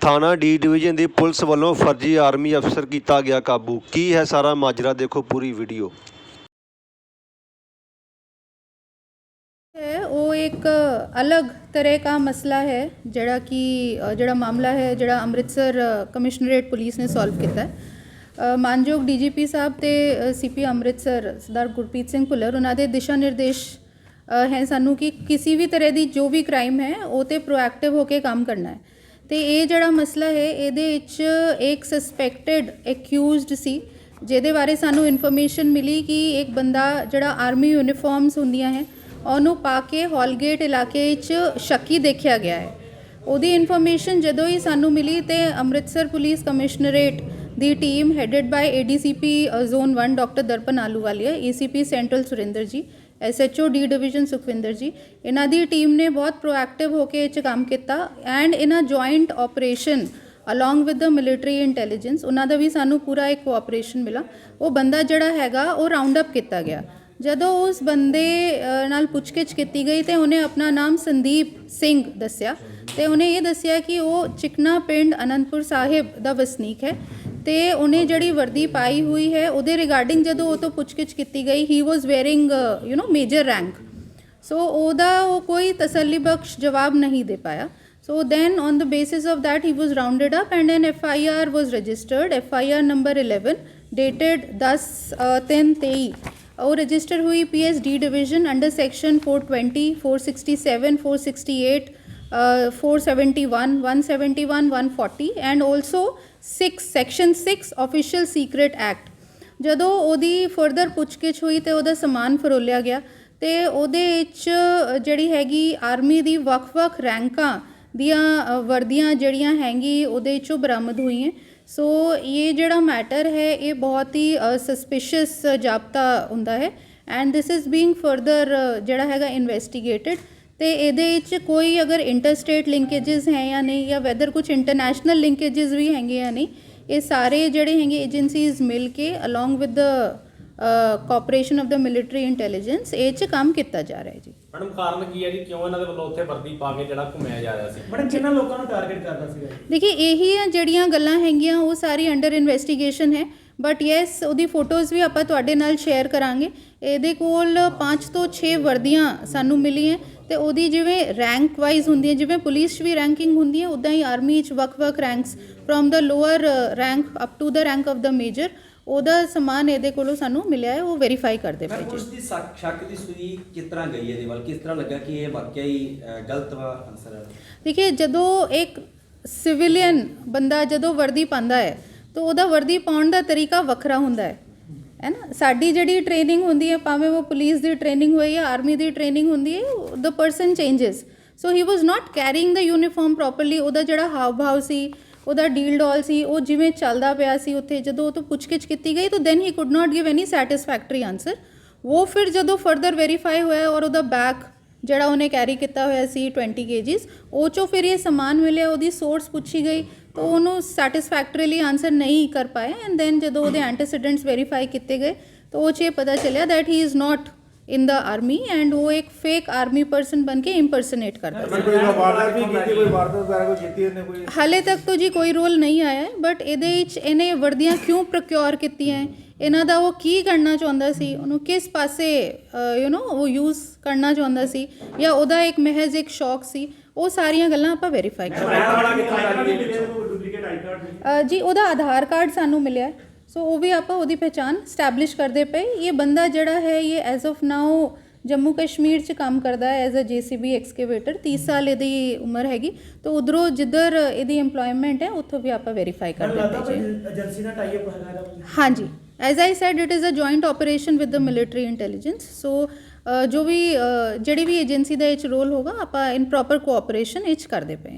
ਥਾਣਾ D division ਦੀ police ਵੱਲੋਂ ਫਰਜ਼ੀ ਆਰਮੀ ਅਫਸਰ ਕੀਤਾ ਗਿਆ ਕਾਬੂ। ਕੀ ਹੈ ਸਾਰਾ ਮਾਜਰਾ? ਦੇਖੋ ਪੂਰੀ ਵੀਡੀਓ। ਹੈ ਉਹ ਇੱਕ ਅਲੱਗ ਤਰ੍ਹਾਂ ਦਾ ਮਸਲਾ ਹੈ ਜਿਹੜਾ ਕਿ ਅ, ਜਿਹੜਾ ਮਾਮਲਾ ਹੈ ਜਿਹੜਾ ਅੰਮ੍ਰਿਤਸਰ ਅ, ਕਮਿਸ਼ਨਰੇਟ ਪੁਲਿਸ ਨੇ ਸੋਲਵ ਕੀਤਾ ਹੈ। ਅ, ਮਾਨਯੋਗ ਡੀਜੀਪੀ ਸਾਹਿਬ ਤੇ ਸੀਪੀ ਅੰਮ੍ਰਿਤਸਰ ਸਰਦਾਰ ਗੁਰਪ੍ਰੀਤ ਸਿੰਘ ਭੁੱਲਰ ਉਹਨਾਂ ਦੇ ਦਿਸ਼ਾ ਨਿਰਦੇਸ਼ ਹੈ ਸਾਨੂੰ ਕਿ ਕਿਸੇ ਵੀ ਤਰ੍ਹਾਂ ਦੀ ਜੋ ਵੀ ਕ੍ਰਾਈਮ ਹੈ ਉਹ ਤੇ ਪ੍ਰੋਐਕਟਿਵ ਹੋ ਕੇ ਕੰਮ ਕਰਨਾ ਹੈ। ਤੇ ਇਹ ਜਿਹੜਾ ਮਸਲਾ ਹੈ, ਇਹਦੇ ਵਿੱਚ ਇੱਕ ਸਸਪੈਕਟਡ ਅਕਿਊਜ਼ਡ ਸੀ, ਜਿਹਦੇ ਬਾਰੇ ਸਾਨੂੰ ਇਨਫੋਰਮੇਸ਼ਨ ਮਿਲੀ ਕਿ ਇੱਕ ਬੰਦਾ ਜਿਹੜਾ ਆਰਮੀ ਯੂਨੀਫਾਰਮਸ ਹੁੰਦੀਆਂ ਹੈ, ਉਹਨੂੰ ਪਾ ਕੇ ਹਾਲਗੇਟ ਇਲਾਕੇ ਵਿੱਚ ਸ਼ੱਕੀ ਦੇਖਿਆ ਗਿਆ ਹੈ। ਉਹਦੀ ਇਨਫੋਰਮੇਸ਼ਨ ਜਦੋਂ ਹੀ ਸਾਨੂੰ ਮਿਲੀ ਤੇ Amritsar police commissionerate the team headed by ADCP zone 1 doctor Darpan Ahluwalia ACP central Surinder ji SHO D division Sukhwinder ਜੀ ਇਹਨਾਂ ਦੀ ਟੀਮ ਨੇ ਬਹੁਤ ਪ੍ਰੋਐਕਟਿਵ ਹੋ ਕੇ ਇਹ 'ਚ ਕੰਮ ਕੀਤਾ ਐਂਡ ਇਹਨਾਂ joint operation along with the military intelligence ਉਹਨਾਂ ਦਾ ਵੀ ਸਾਨੂੰ ਪੂਰਾ ਇੱਕ ਕੋਆਪਰੇਸ਼ਨ ਮਿਲਾ। ਉਹ ਬੰਦਾ ਜਿਹੜਾ ਹੈਗਾ, ਉਹ ਰਾਉਂਡ ਅਪ ਕੀਤਾ ਗਿਆ। ਜਦੋਂ ਉਸ ਬੰਦੇ ਨਾਲ ਪੁੱਛਗਿੱਛ ਕੀਤੀ ਗਈ ਤੇ ਉਹਨੇ ਆਪਣਾ ਨਾਮ ਸੰਦੀਪ ਸਿੰਘ ਦੱਸਿਆ ਤੇ ਉਹਨੇ ਇਹ ਦੱਸਿਆ ਕਿ ਉਹ ਚਿਕਨਾ ਪਿੰਡ ਅਨੰਦਪੁਰ ਸਾਹਿਬ ਦਾ ਵਸਨੀਕ ਹੈ। ਤੇ ਉਹਨੇ ਜਿਹੜੀ ਵਰਦੀ ਪਾਈ ਹੋਈ ਹੈ ਉਹਦੇ ਰਿਗਾਰਡਿੰਗ ਜਦੋਂ ਉਹ ਤੋਂ ਪੁੱਛਗਿੱਛ ਕੀਤੀ ਗਈ he was wearing you know major rank so ਉਹਦਾ ਉਹ ਕੋਈ ਤਸੱਲੀਬਖਸ਼ ਜਵਾਬ ਨਹੀਂ ਦੇ ਪਾਇਆ। So then on the basis of that he was rounded up and an FIR was registered FIR number 11 dated 10 uh, 10 23 ਉਹ ਰਜਿਸਟਰ ਹੋਈ PSD division under section 420 467 468 uh, 471 171 140 and also 6 section 6 official secret act. ਜਦੋਂ ਉਹਦੀ further ਪੁੱਛਗਿੱਛ ਹੋਈ ਤੇ ਉਹਦਾ ਸਮਾਨ ਫਰੋਲਿਆ ਗਿਆ ਤੇ ਉਹਦੇ ਵਿੱਚ ਜਿਹੜੀ ਹੈਗੀ ਆਰਮੀ ਦੀ ਵੱਖ-ਵੱਖ ਰੈਂਕਾਂ ਦੀਆਂ ਵਰਦੀਆਂ ਜਿਹੜੀਆਂ ਹੈਗੀ ਉਹਦੇ ਚੋਂ ਬਰਾਮਦ ਹੋਈਆਂ। ਸੋ ਇਹ ਜਿਹੜਾ ਮੈਟਰ ਹੈ ਇਹ ਬਹੁਤ ਹੀ ਸਸਪੀਸ਼ੀਅਸ ਜਾਪਤਾ ਹੁੰਦਾ ਹੈ। And this is being further ਜਿਹੜਾ ਹੈਗਾ ਇਨਵੈਸਟੀਗੇਟਿਡ ਤੇ ਇਹਦੇ ਵਿੱਚ ਕੋਈ ਅਗਰ ਇੰਟਰਸਟੇਟ ਲਿੰਕੇजेस ਹੈ ਜਾਂ ਨਹੀਂ ਜਾਂ ਵੈਦਰ ਕੁਝ ਇੰਟਰਨੈਸ਼ਨਲ ਲਿੰਕੇजेस ਵੀ ਹੈਗੇ ਜਾਂ ਨਹੀਂ ਇਹ ਸਾਰੇ ਜਿਹੜੇ ਹੈਗੇ ਏਜੰਸੀਜ਼ ਮਿਲ ਕੇ along with the cooperation of the military intelligence ਇਹ 'ਚ ਕੰਮ ਕੀਤਾ ਜਾ ਰਿਹਾ ਜੀ। ਮੈਡਮ ਕਾਰਨ ਕੀ ਹੈ ਜੀ? ਕਿਉਂ ਇਹਨਾਂ ਦੇ ਵੱਲੋਂ ਉੱਥੇ ਵਰਦੀ ਪਾ ਕੇ ਜਿਹੜਾ ਘੁੰਮਾਇਆ ਜਾ ਰਿਹਾ ਸੀ? ਮੈਡਮ ਕਿਹਨਾਂ ਲੋਕਾਂ ਨੂੰ ਟਾਰਗੇਟ ਕਰਦਾ ਸੀਗਾ ਦੇਖੀ ਇਹੀ ਆ ਜਿਹੜੀਆਂ ਗੱਲਾਂ ਹੈਗੀਆਂ ਉਹ ਸਾਰੀ ਅੰਡਰ ਇਨਵੈਸਟੀਗੇਸ਼ਨ ਹੈ। ਬਟ ਯੈਸ ਉਹਦੀ ਫੋਟੋਜ਼ ਵੀ ਆਪਾਂ ਤੁਹਾਡੇ ਨਾਲ ਸ਼ੇਅਰ ਕਰਾਂਗੇ। ਇਹਦੇ ਕੋਲ 5 ਤੋਂ 6 ਵਰਦੀਆਂ ਸਾਨੂੰ ਮਿਲੀਆਂ। ਤੇ ਉਹਦੀ ਜਿਵੇਂ ਰੈਂਕ ਵਾਈਜ਼ ਹੁੰਦੀ ਹੈ ਜਿਵੇਂ ਪੁਲਿਸ 'ਚ ਵੀ ਰੈਂਕਿੰਗ ਹੁੰਦੀ ਹੈ ਉਦਾਂ ਹੀ ਆਰਮੀ 'ਚ ਵੱਖ-ਵੱਖ ranks from the lower rank up to the rank of the major ਉਹਦਾ ਸਮਾਨ ਇਹਦੇ ਕੋਲੋਂ ਸਾਨੂੰ ਮਿਲਿਆ ਹੈ ਉਹ ਵੈਰੀਫਾਈ ਕਰਦੇ ਪਏ ਜੀ। ਦੀ ਸ਼ੱਕ ਦੀ ਸੂਈ ਕਿਸ ਤਰ੍ਹਾਂ ਗਈ ਇਹਦੇ ਵੱਲ? ਕਿਸ ਤਰ੍ਹਾਂ ਲੱਗਾ ਕਿ ਇਹ ਵਾਕਿਆ ਹੀ ਗਲਤ ਵਾ ਆਨਸਰ ਹੈ ਦੇਖਿਏ ਜਦੋਂ ਇੱਕ ਸਿਵਿਲੀਅਨ ਬੰਦਾ ਜਦੋਂ ਵਰਦੀ ਪਾਉਂਦਾ ਹੈ ਤਾਂ ਉਹਦਾ ਵਰਦੀ ਪਾਉਣ ਦਾ ਤਰੀਕਾ ਵੱਖਰਾ ਹੁੰਦਾ ਹੈ। ਹੈ ਨਾ? ਸਾਡੀ ਜਿਹੜੀ ਟ੍ਰੇਨਿੰਗ ਹੁੰਦੀ ਹੈ, ਭਾਵੇਂ ਉਹ ਪੁਲਿਸ ਦੀ ਟ੍ਰੇਨਿੰਗ ਹੋਏ ਜਾਂ ਆਰਮੀ ਦੀ ਟ੍ਰੇਨਿੰਗ ਹੁੰਦੀ ਹੈ the person changes so he was not carrying the uniform properly ਉਹਦਾ ਜਿਹੜਾ ਹਾਵ ਭਾਵ ਸੀ, ਉਹਦਾ ਡੀਲ ਡੋਲ ਸੀ, ਉਹ ਜਿਵੇਂ ਚੱਲਦਾ ਪਿਆ ਸੀ ਉੱਥੇ, ਜਦੋਂ ਉਹ ਤੋਂ ਪੁੱਛਗਿੱਛ ਕੀਤੀ ਗਈ, ਤਾਂ then he could not give any satisfactory answer ਉਹ ਫਿਰ ਜਦੋਂ ਫਰਦਰ ਵੈਰੀਫਾਈ ਹੋਇਆ ਔਰ ਉਹਦਾ ਬੈਕ ਜਿਹੜਾ ਉਹਨੇ ਕੈਰੀ ਕੀਤਾ ਹੋਇਆ ਸੀ 20 ਕੇਜੀਸ ਉਹ ਚੋਂ ਫਿਰ ਇਹ ਸਮਾਨ ਮਿਲਿਆ, ਉਹਦੀ ਸੋਰਸ ਪੁੱਛੀ ਗਈ, ਤਾਂ ਉਹਨੂੰ ਸੈਟੀਸਫੈਕਟਰੀਲੀ ਆਨਸਰ ਨਹੀਂ ਕਰ ਪਾਏ ਐਂਡ ਦੈਨ ਜਦੋਂ ਉਹਦੇ ਐਂਟੀਸੀਡੈਂਟਸ ਵੈਰੀਫਾਈ ਕੀਤੇ ਗਏ, ਤਾਂ ਉਹ 'ਚ ਇਹ ਪਤਾ ਚੱਲਿਆ that he is not in the army and ਉਹ ਇੱਕ ਫੇਕ ਆਰਮੀ ਪਰਸਨ ਬਣ ਕੇ ਇੰਪਰਸਨੇਟ ਕਰਦਾ ਮੈਂ ਕੋਈ ਵਾਰਦਾਤ ਵੀ ਕੀਤੀ ਕੋਈ ਵਾਰਦਾਤ ਵਗੈਰਾ ਕੋਈ ਕੀਤੀ ਇਹਨੇ ਕੋਈ ਹਾਲੇ ਤੱਕ ਤਾਂ ਜੀ ਕੋਈ ਰੋਲ ਨਹੀਂ ਆਇਆ ਹੈ ਬਟ ਇਹਦੇ ਵਿੱਚ ਇਹਨੇ ਵਰਦੀਆਂ ਕਿਉਂ ਪ੍ਰੋਕਿਉਰ ਕੀਤੀਆਂ? ਇਹਨਾਂ ਦਾ ਉਹ ਕੀ ਕਰਨਾ ਚਾਹੁੰਦਾ ਸੀ ਉਹਨੂੰ ਕਿਸ ਪਾਸੇ ਯੂ نو ਉਹ ਯੂਜ਼ ਕਰਨਾ ਚਾਹੁੰਦਾ ਸੀ ਜਾਂ ਉਹਦਾ ਇੱਕ ਮਹਿਜ਼ ਇੱਕ ਸ਼ੌਕ ਸੀ ਉਹ ਸਾਰੀਆਂ ਗੱਲਾਂ ਆਪਾਂ ਵੈਰੀਫਾਈ ਕਰ ਰਹਿਣ ਵਾਲਾ ਕਿੱਥੋਂ ਦਾ ਜੀ ਡੁਪਲੀਕੇਟ ਆਈ ਕਾਰਡ ਅ, ਜੀ ਉਹਦਾ ਆਧਾਰ ਕਾਰਡ ਸਾਨੂੰ ਮਿਲਿਆ। ਸੋ ਉਹ ਵੀ ਆਪਾਂ ਉਹਦੀ ਪਹਿਚਾਨ ਸਟੈਬਲਿਸ਼ ਕਰਦੇ ਪਏ। ਇਹ ਬੰਦਾ ਜਿਹੜਾ ਹੈ ਇਹ as of now Jammu Kashmir ਚ ਕੰਮ ਕਰਦਾ ਹੈ ਐਜ਼ ਅ ਜੀਸੀਬੀ ਐਕਸਕੇਵੇਟਰ 30 ਸਾਲ ਇਹਦੀ ਉਮਰ ਹੈਗੀ। ਤਾਂ ਉਧਰੋਂ ਜਿੱਧਰ ਇਹਦੀ EMPLOYMENT ਹੈ ਉੱਥੋਂ ਵੀ ਆਪਾਂ ਵੈਰੀਫਾਈ ਕਰ ਦਿੰਦੇ ਜੀ। ਏਜੰਸੀ ਨਾਲ ਟਾਈ ਅਪ ਹੈਗਾ? ਹਾਂਜੀ। As I said it is uh joint operation with the military intelligence so ਜੋ ਵੀ ਜਿਹੜੀ ਵੀ ਏਜੰਸੀ ਦਾ ਇਹ 'ਚ ਰੋਲ ਹੋਗਾ ਆਪਾਂ ਇਨ ਪ੍ਰੋਪਰ ਕੋਆਪਰੇਸ਼ਨ ਇਹ 'ਚ ਕਰਦੇ ਪਏ।